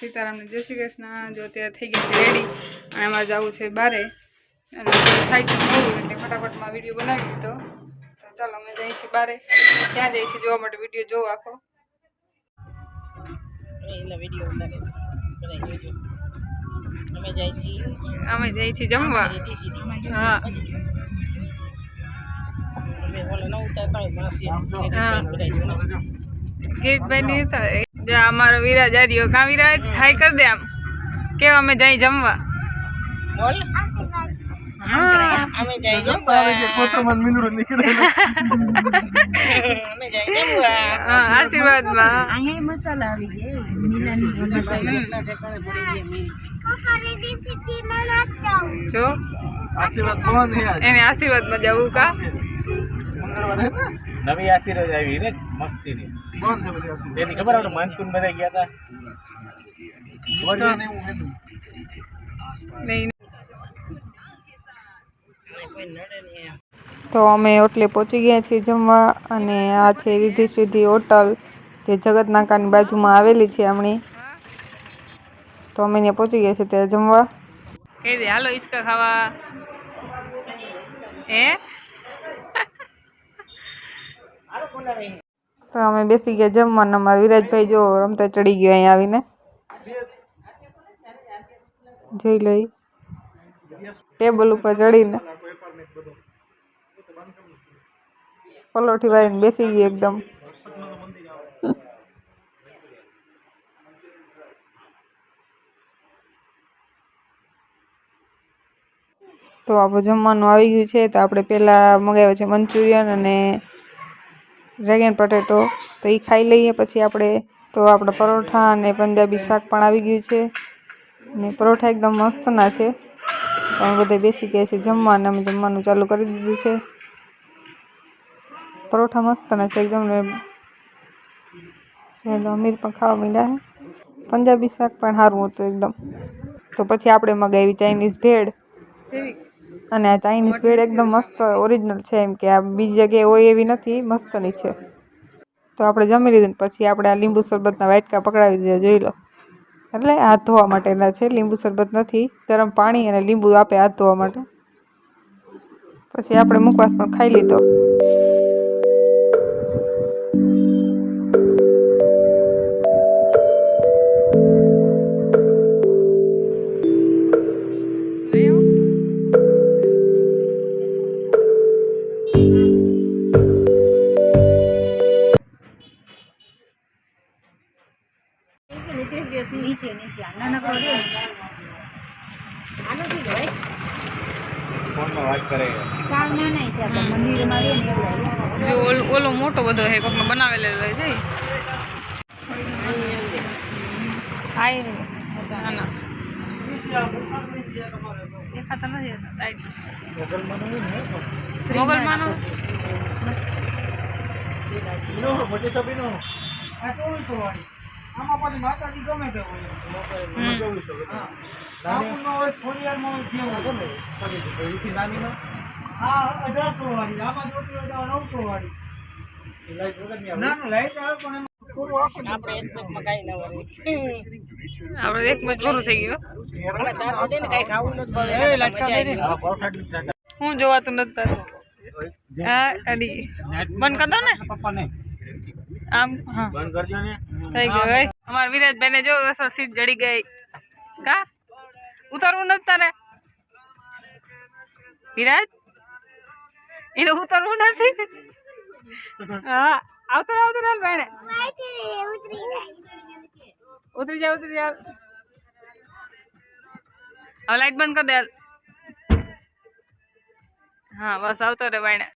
સીતારામને જય શ્રી કૃષ્ણ. જો અત્યારે થઈ ગઈ છે રેડી અને અમારે જવું છે બારે. અને થાય છે મોડું એટલે ફટાફટમાં વીડિયો બનાવી દીધો. તો ચાલો અમે જઈએ છીએ બારે. ક્યાં જઈએ છીએ જોવા માટે વીડિયો જોવો આખો. અમે જાય છીએ. અમે જઈએ છીએ જમવા. હા. ગીરભાઈ ન જો અમારો વિરાજ આર્યો કાં વિરાજ હાય કર દે આમ. કેવા અમે જઈ જમવા? બોલ. હા. અમે જાય જમવા. અમે જાય જમવા. હા આશીર્વાદમાં. અહીંયા મસાલા આવી ગયા મિલાની મસાલા એટલા ઠેકાણે પડી ગયા મેં જો. આશીર્વાદ એને આશીર્વાદ આજ? એને જવું કા? નવી આશીર્વાદ આવી ને મસ્તીની? એની ખબર આપણે માનસૂન બધા ગયા હતા. તો અમે હોટલે પહોંચી ગયા છીએ જમવા અને આ છે રીધિ સુધી હોટલ જે જગતનાકાની બાજુમાં આવેલી છે હમણી તો અમે ત્યાં પહોંચી ગયા છીએ ત્યાં જમવા. કહી દે હાલો ઈચકા ખાવા. હે? તો અમે બેસી ગયા જમવાનું અમારા વિરાજભાઈ જો રમતા ચડી ગયા અહીંયા આવીને. જોઈ લઈ. ટેબલ ઉપર ચડીને. પલોઠી વાળીને બેસી ગઈ એકદમ. તો આપણું જમવાનું આવી ગયું છે. તો આપણે પહેલાં મંગાવ્યા છે મંચુરિયન અને ડ્રેગન પટેટો, તો એ ખાઈ લઈએ. પછી આપણે તો આપણા પરોઠા અને પંજાબી શાક પણ આવી ગયું છે. ને પરોઠા એકદમ મસ્તના છે. અમે બધા બેસી ગયા છે જમવા અને અમે જમવાનું ચાલુ કરી દીધું છે. પરોઠા મસ્તના છે એકદમ અમીર પણ ખાવા માંડ્યા પંજાબી શાક પણ સારું હતું એકદમ. તો પછી આપણે મગાવી ચાઇનીઝ ભેળ. અને આ ચાઇનીઝ ભેળ એકદમ મસ્ત ઓરિજિનલ છે એમ કે આ બીજી જગ્યાએ હોય એવી નથી, મસ્તની છે. તો આપણે જમી લીધું પછી આપણે આ લીંબુ શરબતના વાટકા પકડાવી દીધા, જોઈ લો. એટલે હાથ ધોવા માટેના છે, લીંબુ શરબત નથી, ગરમ પાણી અને લીંબુ આપે હાથ ધોવા માટે. પછી આપણે મુખવાસ પણ ખાઈ લીધો. નીચે નીચે. નીચે નાનકડો રે આનો શું હોય? ફોનમાં વાત કરે. સાવ નાના છે આપણે મંદિરમાં રે ને એવું જો ઓલો ઓલો મોટો બધો હે કોકનો બનાવેલો હોય છે. હાય ના ના દેખાતા નથી મોટી છબીનો. આ ચોવીસો વાળી. આમાં પાછી માતાજી ગમે તે હોય. ચોવીસો. હોય, ખોડિયારમાં હોય, જેવું ગમે. એથી નાનીમાં? હા અઢારસો વાળી. આમાં જોતી હોય તો નવસો વાળી. ના, ના, લાઈટ આવે પણ એમાં આપણે એક ના મિનિટ પૂરું થઈ ગયું. ને હું જોવાતું નથી તારું. હા અડી. બંધ કરી દો ને. પપ્પાને. આમ હા. બંધ કરજો ને. થઈ ગયું ભાઈ અમારા વિરાજભાઈને જો અસર સીટ જડી ગઈ. કા? ઉતરવું નથી તારે? વિરાજ? એને ઉતરવું નથી? હા આવતો રહે, આવતો રાલ ભાઈને. ઉતરી જા ઉતરી જા. હવે લાઈટ બંધ કરી દે. હાલ. હા બસ આવતો રે ભાઈને.